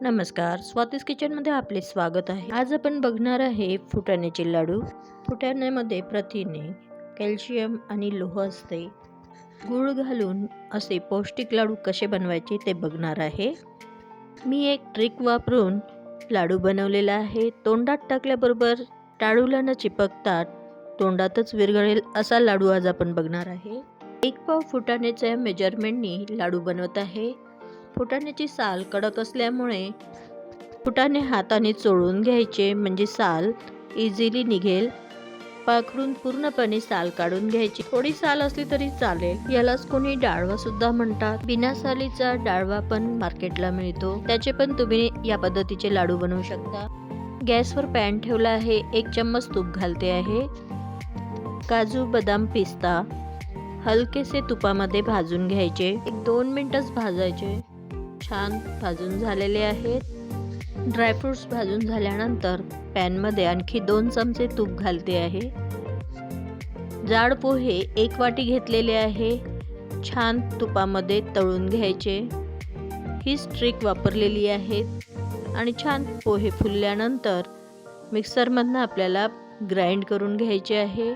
नमस्कार स्वातीस किचनमध्ये आपले स्वागत आहे. आज आपण बघणार आहे फुटाण्याचे लाडू. फुटाण्यामध्ये प्रथिने कॅल्शियम आणि लोह असते. गूळ घालून असे पौष्टिक लाडू कसे बनवायचे ते बघणार आहे. मी एक ट्रिक वापरून लाडू बनवलेला आहे. तोंडात टाकल्याबरोबर टाळूला न चिपकतात तोंडातच विरघळेल असा लाडू आज आपण बघणार आहे. एक पाव फुटाण्याच्या मेजरमेंटनी लाडू बनवत आहे. फुटाण्याची साल कडक असल्यामुळे फुटाणे हाताने चोळून घ्यायचे. म्हणजे साल इझिली निघेल. पाखडून पूर्णपणे साल काढून घ्यायची. थोडी साल असली तरी चालेल. यालाच कोणी डाळवा सुद्धा म्हणतात. बिना सालीचा डाळवा पण मार्केटला मिळतो. त्याचे पण तुम्ही या पद्धतीचे लाडू बनवू शकता. गॅसवर पॅन ठेवला आहे. एक चम्मच तूप घालते आहे. काजू बदाम पिस्ता हलकेसे तुपामध्ये भाजून घ्यायचे. एक दोन मिनिटच भाजायचे. छान भाजून झालेले आहेत. ड्रायफ्रूट्स भाजून झाल्यानंतर पॅनमध्ये आणखी दोन चमचे तूप घालते आहे. जाड पोहे एक वाटी घेतलेले आहे. छान तुपामध्ये तळून घ्यायचे. ही स्ट्रिक वापरलेली आहे. आणि छान पोहे फुलल्यानंतर मिक्सरमधनं आपल्याला ग्राइंड करून घ्यायचे आहे.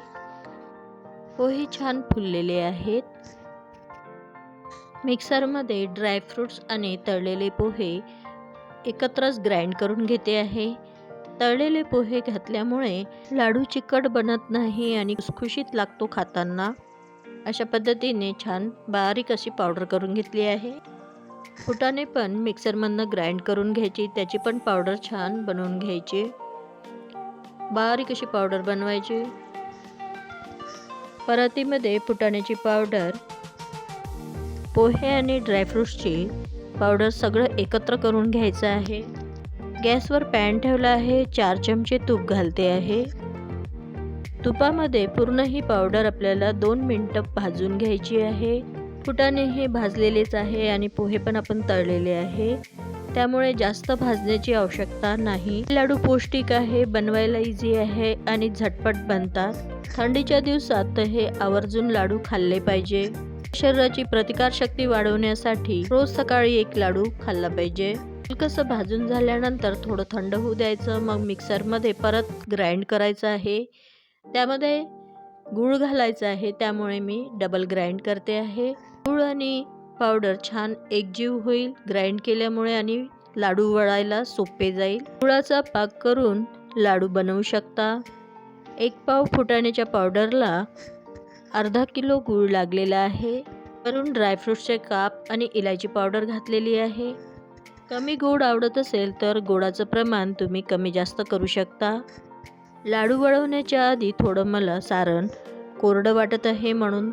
पोहे छान फुललेले आहेत. मिक्सरमध्ये ड्रायफ्रूट्स आणि तळलेले पोहे एकत्रच ग्राइंड करून घेते आहे. तळलेले पोहे घातल्यामुळे लाडू चिकट बनत नाही आणि खुसखुशीत लागतो खाताना. अशा पद्धतीने छान बारीक अशी पावडर करून घेतली आहे. फुटाने पण मिक्सरमधनं ग्राइंड करून घ्यायची त्याची पण पावडर छान बनवून घ्यायची. बारीक अशी पावडर बनवायची. परातीमध्ये फुटाण्याची पावडर पोहे आणि ड्रायफ्रूट्सची पावडर सगळं एकत्र करून घ्यायचं आहे. गॅसवर पॅन ठेवला आहे चार चमचे तूप घालते आहे. तुपामध्ये पूर्ण ही पावडर आपल्याला दोन मिनटं भाजून घ्यायची आहे. फुटाने हे भाजलेलेच आहे आणि पोहे पण आपण तळलेले आहे. त्यामुळे जास्त भाजण्याची आवश्यकता नाही. लाडू पौष्टिक आहे बनवायला इझी आहे आणि झटपट बनतात. थंडीच्या दिवसात हे आवर्जून लाडू खाल्ले पाहिजे. शरीराची प्रतिकारशक्ती वाढवण्यासाठी रोज सकाळी एक लाडू खाल्ला पाहिजे. कसं भाजून झाल्यानंतर थोडं थंड होऊ द्यायचं मग मिक्सरमध्ये परत ग्राइंड करायचं आहे. त्यामध्ये गूळ घालायचं आहे त्यामुळे मी डबल ग्राइंड करते आहे. गूळ आणि पावडर छान एकजीव होईल ग्राइंड केल्यामुळे आणि लाडू वळायला सोपे जाईल. गुळाचा पाक करून लाडू बनवू शकता. एक पाव फुटाण्याच्या पावडरला अर्धा किलो गूळ लागलेला आहे. वरून ड्रायफ्रूट्सचे काप आणि इलायची पावडर घातलेली आहे. कमी गोड आवडत असेल तर गोडाचं प्रमाण तुम्ही कमी जास्त करू शकता. लाडू वळवण्याच्या आधी थोडं मला सारण कोरडं वाटत आहे म्हणून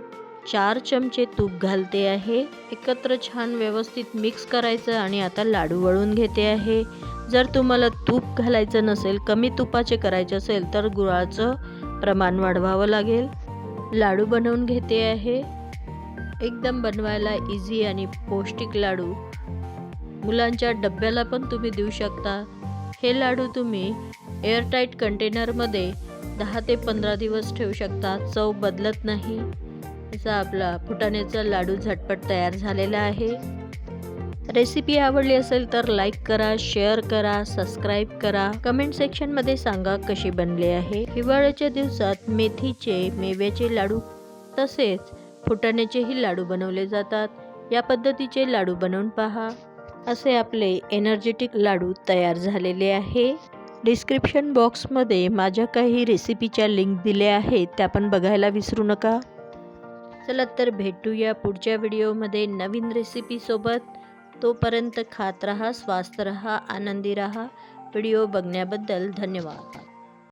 चार चमचे तूप घालते आहे. एकत्र छान व्यवस्थित मिक्स करायचं आणि आता लाडू वळून घेते आहे. जर तुम्हाला तूप घालायचं नसेल कमी तुपाचे करायचे असेल तर गुळाचं प्रमाण वाढवावं लागेल. लाडू बनवून घेते आहे. एकदम बनवायला इझी आणि पौष्टिक लाडू. मुलांच्या डब्याला पण तुम्ही देऊ शकता. हे लाडू तुम्ही एअरटाईट कंटेनरमध्ये दहा ते पंधरा दिवस ठेवू शकता. चव बदलत नाही. असा आपला फुटाण्याचा लाडू झटपट तयार झालेला आहे. रेसिपी आवडली असेल तर लाईक करा शेअर करा सबस्क्राईब करा. कमेंट सेक्शनमध्ये सांगा कशी बनले आहे. हिवाळ्याच्या दिवसात मेथीचे मेव्याचे लाडू तसेच फुटाण्याचेही लाडू बनवले जातात. या पद्धतीचे लाडू बनवून पहा. असे आपले एनर्जेटिक लाडू तयार झालेले आहे. डिस्क्रिप्शन बॉक्समध्ये माझ्या काही रेसिपीच्या लिंक दिल्या आहेत. त्या पण बघायला विसरू नका. चला तर भेटूया पुढच्या व्हिडिओमध्ये नवीन रेसिपीसोबत तोपर्यंत खात रहा स्वास्थ रहा आनंदी रहा. व्हिडिओ बघण्याबद्दल धन्यवाद.